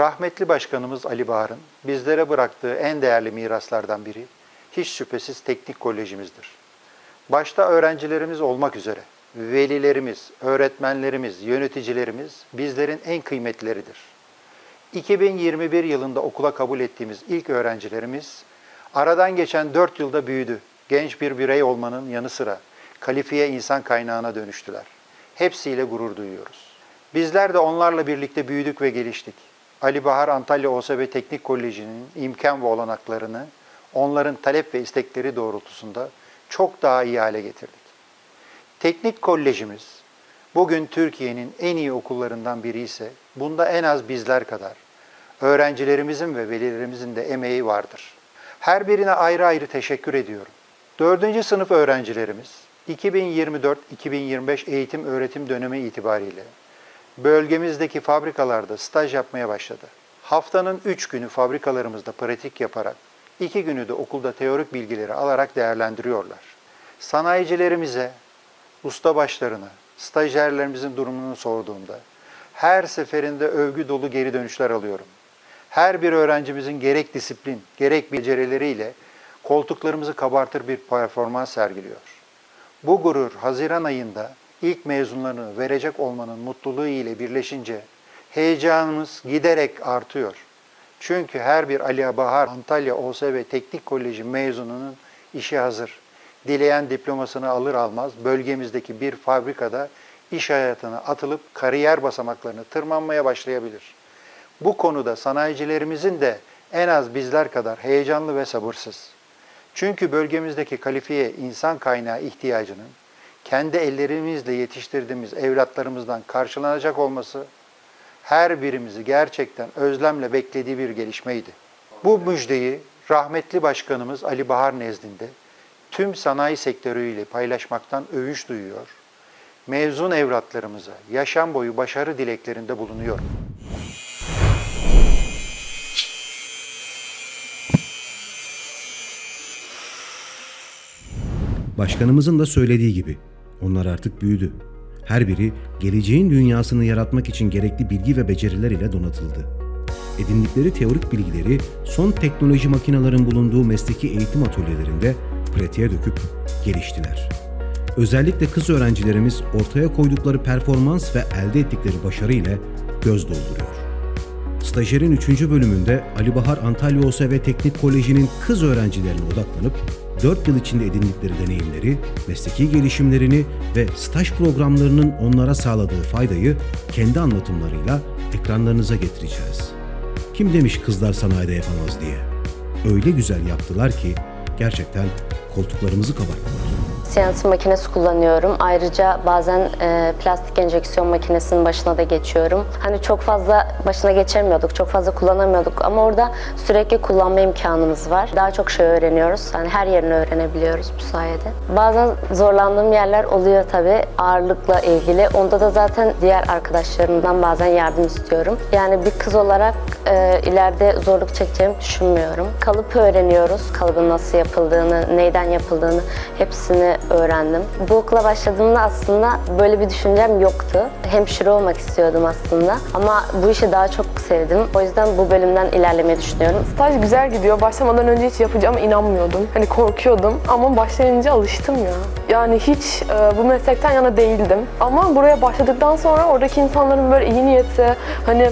Rahmetli başkanımız Ali Bahar'ın bizlere bıraktığı en değerli miraslardan biri hiç şüphesiz teknik kolejimizdir. Başta öğrencilerimiz olmak üzere velilerimiz, öğretmenlerimiz, yöneticilerimiz bizlerin en kıymetlileridir. 2021 yılında okula kabul ettiğimiz ilk öğrencilerimiz aradan geçen 4 yılda büyüdü. Genç bir birey olmanın yanı sıra kalifiye insan kaynağına dönüştüler. Hepsiyle gurur duyuyoruz. Bizler de onlarla birlikte büyüdük ve geliştik. Ali Bahar Antalya OSB Teknik Koleji'nin imkan ve olanaklarını onların talep ve istekleri doğrultusunda çok daha iyi hale getirdik. Teknik kolejimiz bugün Türkiye'nin en iyi okullarından biri ise bunda en az bizler kadar öğrencilerimizin ve velilerimizin de emeği vardır. Her birine ayrı ayrı teşekkür ediyorum. 4. sınıf öğrencilerimiz 2024-2025 eğitim öğretim dönemi itibariyle bölgemizdeki fabrikalarda staj yapmaya başladı. Haftanın 3 günü fabrikalarımızda pratik yaparak, 2 günü de okulda teorik bilgileri alarak değerlendiriyorlar. Sanayicilerimize, ustabaşlarına, stajyerlerimizin durumunu sorduğumda her seferinde övgü dolu geri dönüşler alıyorum. Her bir öğrencimizin gerek disiplin, gerek becerileriyle koltuklarımızı kabartır bir performans sergiliyor. Bu gurur Haziran ayında ilk mezunlarını verecek olmanın mutluluğu ile birleşince heyecanımız giderek artıyor. Çünkü her bir Ali Bahar Antalya OSB Teknik Koleji mezununun işi hazır. Dileyen diplomasını alır almaz bölgemizdeki bir fabrikada iş hayatına atılıp kariyer basamaklarını tırmanmaya başlayabilir. Bu konuda sanayicilerimizin de en az bizler kadar heyecanlı ve sabırsız. Çünkü bölgemizdeki kalifiye insan kaynağı ihtiyacının kendi ellerimizle yetiştirdiğimiz evlatlarımızdan karşılanacak olması her birimizi gerçekten özlemle beklediği bir gelişmeydi. Bu müjdeyi rahmetli başkanımız Ali Bahar nezdinde tüm sanayi sektörüyle paylaşmaktan övünç duyuyor. Mezun evlatlarımıza yaşam boyu başarı dileklerinde bulunuyorum. Başkanımızın da söylediği gibi onlar artık büyüdü. Her biri geleceğin dünyasını yaratmak için gerekli bilgi ve beceriler ile donatıldı. Edindikleri teorik bilgileri son teknoloji makinelerin bulunduğu mesleki eğitim atölyelerinde pratiğe döküp geliştiler. Özellikle kız öğrencilerimiz ortaya koydukları performans ve elde ettikleri başarı ile göz dolduruyor. Stajyerin 3. bölümünde Ali Bahar Antalya OSB Teknik Koleji'nin kız öğrencilerine odaklanıp 4 yıl içinde edindikleri deneyimleri, mesleki gelişimlerini ve staj programlarının onlara sağladığı faydayı kendi anlatımlarıyla ekranlarınıza getireceğiz. Kim demiş kızlar sanayide yapamaz diye. Öyle güzel yaptılar ki gerçekten koltuklarımızı kabarttılar. CNC makinesi kullanıyorum. Ayrıca bazen e, plastik enjeksiyon makinesinin başına da geçiyorum. Hani çok fazla başına geçemiyorduk, çok fazla kullanamıyorduk ama orada sürekli kullanma imkanımız var. Daha çok şey öğreniyoruz. Hani her yerini öğrenebiliyoruz bu sayede. Bazen zorlandığım yerler oluyor tabii ağırlıkla ilgili. Onda da zaten diğer arkadaşlarımdan bazen yardım istiyorum. Yani bir kız olarak e, ileride zorluk çekeceğimi düşünmüyorum. Kalıp öğreniyoruz. Kalıbın nasıl yapıldığını, neyden yapıldığını hepsini öğrendim. Bu okula başladığımda aslında böyle bir düşüncem yoktu. Hemşire olmak istiyordum aslında ama bu işi daha çok sevdim. O yüzden bu bölümden ilerlemeyi düşünüyorum. Staj güzel gidiyor. Başlamadan önce hiç yapacağıma inanmıyordum. Hani korkuyordum ama başlayınca alıştım ya. Yani hiç e, bu meslekten yana değildim. Ama buraya başladıktan sonra oradaki insanların böyle iyi niyeti, hani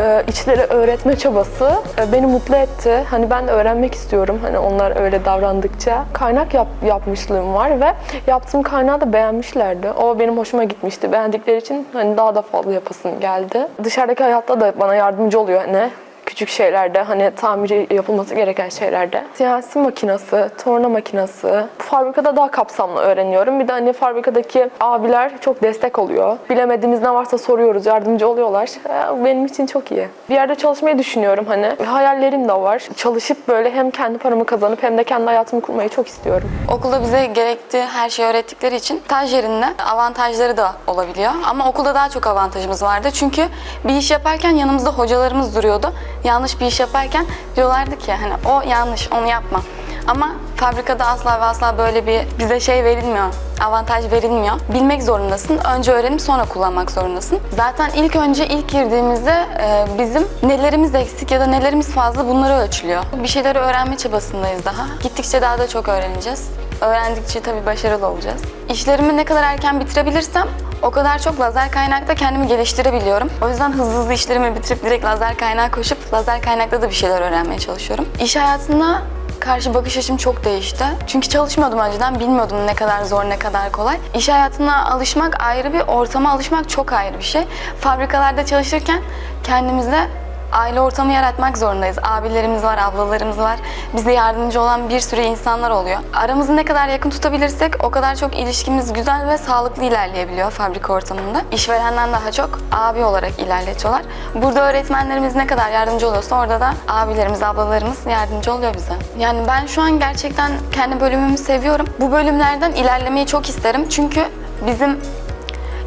e, içleri öğretme çabası e, beni mutlu etti. Hani ben de öğrenmek istiyorum. Hani onlar öyle davrandıkça. Kaynak yap, yapmışlığım var ve yaptığım kaynağı da beğenmişlerdi. O benim hoşuma gitmişti. Beğendikleri için hani daha da fazla yapasım geldi. Dışarıdaki hayatta da bana yardımcı oluyor hani küçük şeylerde hani tamiri yapılması gereken şeylerde. CNC makinası, torna makinası. Bu fabrikada daha kapsamlı öğreniyorum. Bir de hani fabrikadaki abiler çok destek oluyor. Bilemediğimiz ne varsa soruyoruz, yardımcı oluyorlar. Ee, Benim için çok iyi. Bir yerde çalışmayı düşünüyorum hani. Hayallerim de var. Çalışıp böyle hem kendi paramı kazanıp hem de kendi hayatımı kurmayı çok istiyorum. Okulda bize gerektiği her şeyi öğrettikleri için staj yerinde avantajları da olabiliyor. Ama okulda daha çok avantajımız vardı. Çünkü bir iş yaparken yanımızda hocalarımız duruyordu. Yanlış bir iş yaparken diyorlardı ki hani o yanlış onu yapma. Ama Fabrikada asla ve asla böyle bir bize şey verilmiyor, avantaj verilmiyor. Bilmek zorundasın. Önce öğrenip sonra kullanmak zorundasın. Zaten ilk önce ilk girdiğimizde e, bizim nelerimiz eksik ya da nelerimiz fazla bunları ölçülüyor. Bir şeyleri öğrenme çabasındayız daha. Gittikçe daha da çok öğreneceğiz. Öğrendikçe tabii başarılı olacağız. İşlerimi ne kadar erken bitirebilirsem o kadar çok lazer kaynakta kendimi geliştirebiliyorum. O yüzden hızlı hızlı işlerimi bitirip direkt lazer kaynağa koşup lazer kaynakta da bir şeyler öğrenmeye çalışıyorum. İş hayatında karşı bakış açım çok değişti. Çünkü çalışmıyordum önceden, bilmiyordum ne kadar zor, ne kadar kolay. İş hayatına alışmak ayrı bir, ortama alışmak çok ayrı bir şey. Fabrikalarda çalışırken kendimizde aile ortamı yaratmak zorundayız. Abilerimiz var, ablalarımız var. Bize yardımcı olan bir sürü insanlar oluyor. Aramızı ne kadar yakın tutabilirsek o kadar çok ilişkimiz güzel ve sağlıklı ilerleyebiliyor fabrika ortamında. İşverenden daha çok abi olarak ilerletiyorlar. Burada öğretmenlerimiz ne kadar yardımcı oluyorsa orada da abilerimiz, ablalarımız yardımcı oluyor bize. Yani ben şu an gerçekten kendi bölümümü seviyorum. Bu bölümlerden ilerlemeyi çok isterim. Çünkü bizim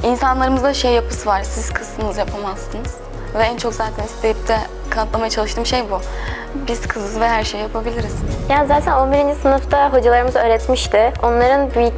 insanlarımızda şey yapısı var. Siz kızsınız yapamazsınız. Ve en çok zaten isteyip de kanıtlamaya çalıştığım şey bu. Biz kızız ve her şeyi yapabiliriz. Ya zaten 11. sınıfta hocalarımız öğretmişti. Onların bir,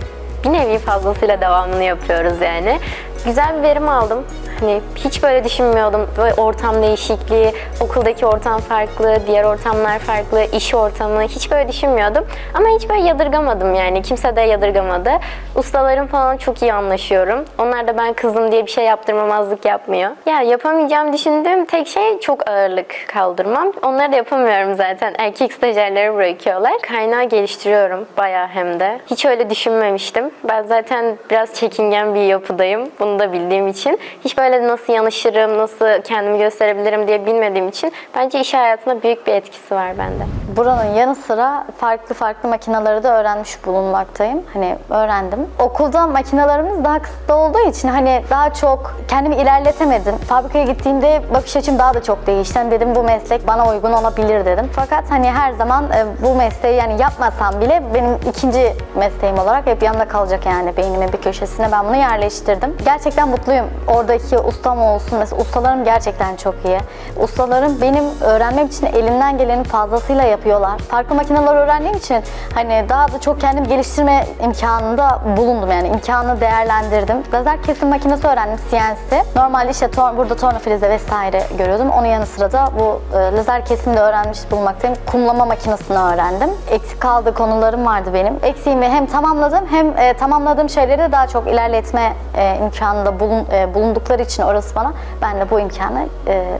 bir nevi fazlasıyla devamını yapıyoruz yani. Güzel bir verim aldım. Hani hiç böyle düşünmüyordum. Böyle ortam değişikliği, okuldaki ortam farklı, diğer ortamlar farklı, iş ortamı hiç böyle düşünmüyordum. Ama hiç böyle yadırgamadım yani. Kimse de yadırgamadı. Ustalarım falan çok iyi anlaşıyorum. Onlar da ben kızım diye bir şey yaptırmamazlık yapmıyor. Ya yapamayacağım düşündüğüm tek şey çok ağırlık kaldırmam. Onları da yapamıyorum zaten. Erkek stajyerleri bırakıyorlar. Kaynağı geliştiriyorum bayağı hem de. Hiç öyle düşünmemiştim. Ben zaten biraz çekingen bir yapıdayım. Bunu da bildiğim için. Hiç böyle nasıl yanışırım, nasıl kendimi gösterebilirim diye bilmediğim için bence iş hayatında büyük bir etkisi var bende. Buranın yanı sıra farklı farklı makinaları da öğrenmiş bulunmaktayım. Hani öğrendim. Okulda makinalarımız daha kısıtlı olduğu için hani daha çok kendimi ilerletemedim. Fabrikaya gittiğimde bakış açım daha da çok değişti. Hani dedim bu meslek bana uygun olabilir dedim. Fakat hani her zaman e, bu mesleği yani yapmasam bile benim ikinci mesleğim olarak hep yanımda kalacak yani beynimin bir köşesine ben bunu yerleştirdim. Gerçekten mutluyum. Oradaki ustam olsun mesela ustalarım gerçekten çok iyi. Ustalarım benim öğrenmem için elinden gelenin fazlasıyla yapıyorlar. Farklı makineler öğrendiğim için hani daha da çok kendim geliştirme imkanında bulundum yani imkanı değerlendirdim. Lazer kesim makinesi öğrendim CNC. Normalde işte tor- burada tornafilize vesaire görüyordum. Onun yanı sıra da bu e, lazer kesimi de öğrenmiş bulunmaktayım. Kumlama makinesini öğrendim. Eksik kaldığı konularım vardı benim. Eksiğimi hem tamamladım hem e, tamamladığım şeyleri de daha çok ilerletme e, imkanında bulun, e, bulundukları için orası bana ben de bu imkanı e,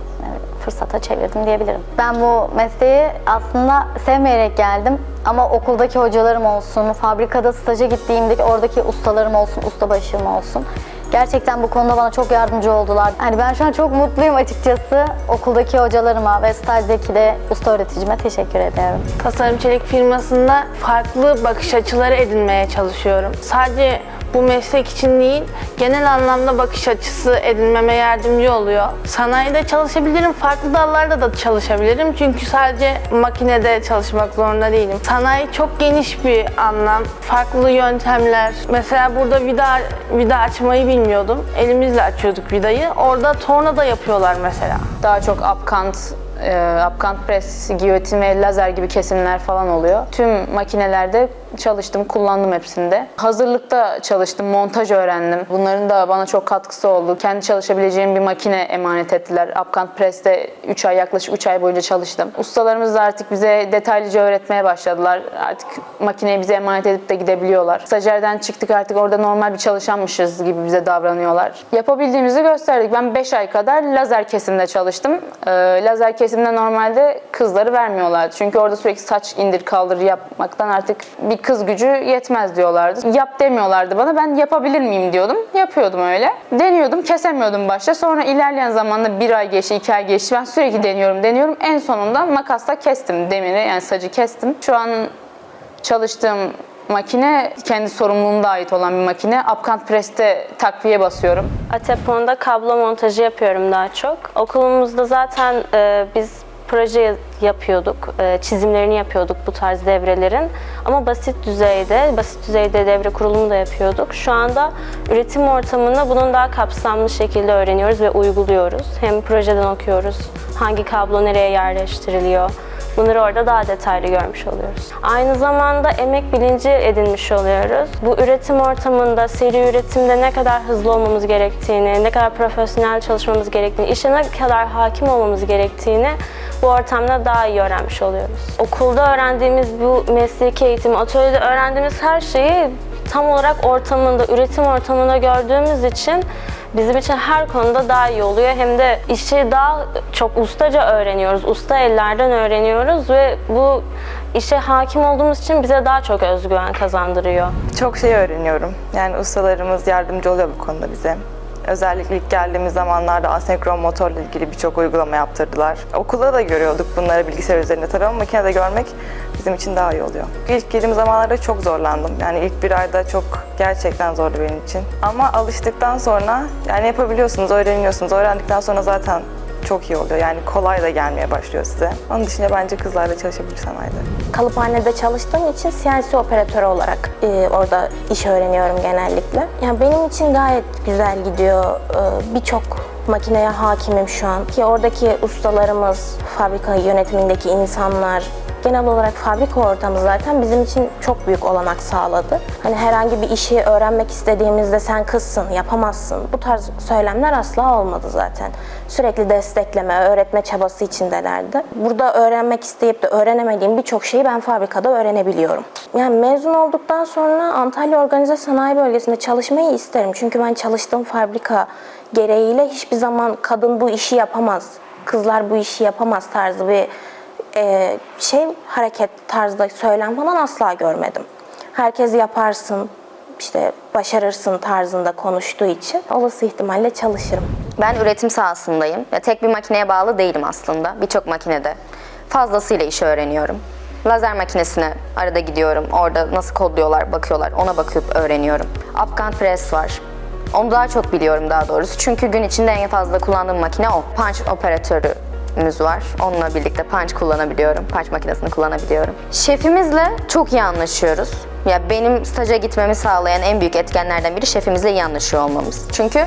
fırsata çevirdim diyebilirim. Ben bu mesleği aslında sevmeyerek geldim ama okuldaki hocalarım olsun, fabrikada staja gittiğimdeki oradaki ustalarım olsun, ustabaşım olsun. Gerçekten bu konuda bana çok yardımcı oldular. Hani ben şu an çok mutluyum açıkçası. Okuldaki hocalarıma ve stajdaki de usta öğreticime teşekkür ediyorum. Tasarım Çelik firmasında farklı bakış açıları edinmeye çalışıyorum. Sadece bu meslek için değil, genel anlamda bakış açısı edinmeme yardımcı oluyor. Sanayide çalışabilirim, farklı dallarda da çalışabilirim. Çünkü sadece makinede çalışmak zorunda değilim. Sanayi çok geniş bir anlam, farklı yöntemler. Mesela burada vida, vida açmayı bilmiyordum. Elimizle açıyorduk vidayı. Orada torna da yapıyorlar mesela. Daha çok apkant, e, apkant pres, giyotin ve lazer gibi kesimler falan oluyor. Tüm makinelerde çalıştım, kullandım hepsinde. Hazırlıkta çalıştım, montaj öğrendim. Bunların da bana çok katkısı oldu. Kendi çalışabileceğim bir makine emanet ettiler. Apkant Press'te 3 ay, yaklaşık 3 ay boyunca çalıştım. Ustalarımız da artık bize detaylıca öğretmeye başladılar. Artık makineyi bize emanet edip de gidebiliyorlar. Stajyerden çıktık artık orada normal bir çalışanmışız gibi bize davranıyorlar. Yapabildiğimizi gösterdik. Ben 5 ay kadar lazer kesimde çalıştım. Ee, lazer kesimde normalde kızları vermiyorlardı. Çünkü orada sürekli saç indir kaldır yapmaktan artık bir kız gücü yetmez diyorlardı. Yap demiyorlardı bana. Ben yapabilir miyim diyordum. Yapıyordum öyle. Deniyordum, kesemiyordum başta. Sonra ilerleyen zamanda bir ay geçti, iki ay geçti. Ben sürekli deniyorum, deniyorum. En sonunda makasla kestim demiri, yani sacı kestim. Şu an çalıştığım makine kendi sorumluluğumda ait olan bir makine. Upcant Press'te takviye basıyorum. Atepon'da kablo montajı yapıyorum daha çok. Okulumuzda zaten e, biz proje yapıyorduk, e, çizimlerini yapıyorduk bu tarz devrelerin. Ama basit düzeyde, basit düzeyde devre kurulumu da yapıyorduk. Şu anda üretim ortamında bunun daha kapsamlı şekilde öğreniyoruz ve uyguluyoruz. Hem projeden okuyoruz, hangi kablo nereye yerleştiriliyor, Bunları orada daha detaylı görmüş oluyoruz. Aynı zamanda emek bilinci edinmiş oluyoruz. Bu üretim ortamında, seri üretimde ne kadar hızlı olmamız gerektiğini, ne kadar profesyonel çalışmamız gerektiğini, işe ne kadar hakim olmamız gerektiğini bu ortamda daha iyi öğrenmiş oluyoruz. Okulda öğrendiğimiz bu mesleki eğitim, atölyede öğrendiğimiz her şeyi tam olarak ortamında, üretim ortamında gördüğümüz için bizim için her konuda daha iyi oluyor. Hem de işi daha çok ustaca öğreniyoruz, usta ellerden öğreniyoruz ve bu işe hakim olduğumuz için bize daha çok özgüven kazandırıyor. Çok şey öğreniyorum. Yani ustalarımız yardımcı oluyor bu konuda bize. Özellikle ilk geldiğimiz zamanlarda asenkron motorla ilgili birçok uygulama yaptırdılar. Okulda da görüyorduk bunları bilgisayar üzerinde tabii ama makinede görmek bizim için daha iyi oluyor. İlk girdiğim zamanlarda çok zorlandım. Yani ilk bir ayda çok gerçekten zordu benim için. Ama alıştıktan sonra yani yapabiliyorsunuz, öğreniyorsunuz. Öğrendikten sonra zaten çok iyi oluyor. Yani kolay da gelmeye başlıyor size. Onun dışında bence kızlarla çalışabilir sanayide. Kalıphanede çalıştığım için CNC operatörü olarak e, orada iş öğreniyorum genellikle. Yani benim için gayet güzel gidiyor. E, Birçok makineye hakimim şu an. Ki oradaki ustalarımız, fabrika yönetimindeki insanlar, genel olarak fabrika ortamı zaten bizim için çok büyük olanak sağladı. Hani herhangi bir işi öğrenmek istediğimizde sen kızsın, yapamazsın. Bu tarz söylemler asla olmadı zaten. Sürekli destekleme, öğretme çabası içindelerdi. Burada öğrenmek isteyip de öğrenemediğim birçok şeyi ben fabrikada öğrenebiliyorum. Yani mezun olduktan sonra Antalya Organize Sanayi Bölgesi'nde çalışmayı isterim. Çünkü ben çalıştığım fabrika gereğiyle hiçbir zaman kadın bu işi yapamaz, kızlar bu işi yapamaz tarzı bir e, şey hareket tarzda söylem falan asla görmedim. Herkes yaparsın, işte başarırsın tarzında konuştuğu için olası ihtimalle çalışırım. Ben üretim sahasındayım. Ya tek bir makineye bağlı değilim aslında. Birçok makinede fazlasıyla iş öğreniyorum. Lazer makinesine arada gidiyorum. Orada nasıl kodluyorlar, bakıyorlar. Ona bakıp öğreniyorum. Upcount press var. Onu daha çok biliyorum daha doğrusu. Çünkü gün içinde en fazla kullandığım makine o. Punch operatörümüz var. Onunla birlikte punch kullanabiliyorum. Punch makinesini kullanabiliyorum. Şefimizle çok iyi anlaşıyoruz. Ya benim staja gitmemi sağlayan en büyük etkenlerden biri şefimizle iyi anlaşıyor olmamız. Çünkü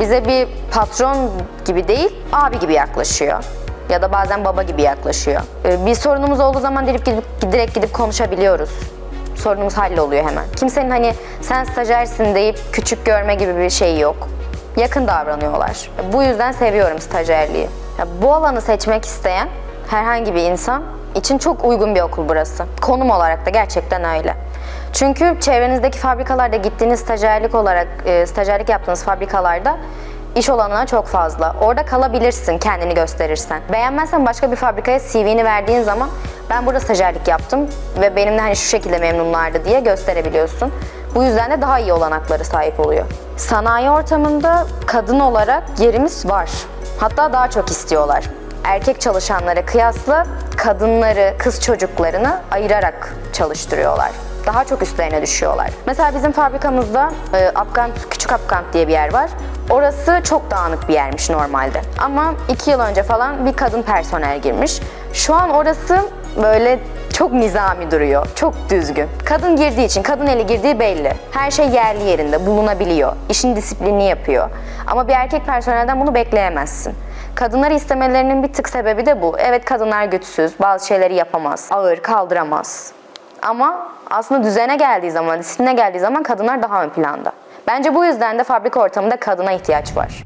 bize bir patron gibi değil, abi gibi yaklaşıyor. Ya da bazen baba gibi yaklaşıyor. Ee, Bir sorunumuz olduğu zaman direkt gidip, direkt gidip konuşabiliyoruz. Sorunumuz halloluyor hemen. Kimsenin hani sen stajyersin deyip küçük görme gibi bir şey yok. Yakın davranıyorlar. Bu yüzden seviyorum stajyerliği. Ya bu alanı seçmek isteyen herhangi bir insan için çok uygun bir okul burası. Konum olarak da gerçekten öyle. Çünkü çevrenizdeki fabrikalarda gittiğiniz stajyerlik olarak, e, stajyerlik yaptığınız fabrikalarda iş olanağı çok fazla. Orada kalabilirsin kendini gösterirsen. Beğenmezsen başka bir fabrikaya CV'ni verdiğin zaman ben burada stajyerlik yaptım ve benimle hani şu şekilde memnunlardı diye gösterebiliyorsun. Bu yüzden de daha iyi olanakları sahip oluyor. Sanayi ortamında kadın olarak yerimiz var. Hatta daha çok istiyorlar. Erkek çalışanlara kıyasla kadınları, kız çocuklarını ayırarak çalıştırıyorlar. Daha çok üstlerine düşüyorlar. Mesela bizim fabrikamızda e, Apkant, Küçük Apkant diye bir yer var. Orası çok dağınık bir yermiş normalde. Ama iki yıl önce falan bir kadın personel girmiş. Şu an orası böyle çok nizami duruyor, çok düzgün. Kadın girdiği için, kadın eli girdiği belli. Her şey yerli yerinde, bulunabiliyor. İşin disiplinini yapıyor. Ama bir erkek personelden bunu bekleyemezsin. Kadınları istemelerinin bir tık sebebi de bu. Evet kadınlar güçsüz, bazı şeyleri yapamaz, ağır, kaldıramaz. Ama aslında düzene geldiği zaman, disipline geldiği zaman kadınlar daha ön planda. Bence bu yüzden de fabrika ortamında kadına ihtiyaç var.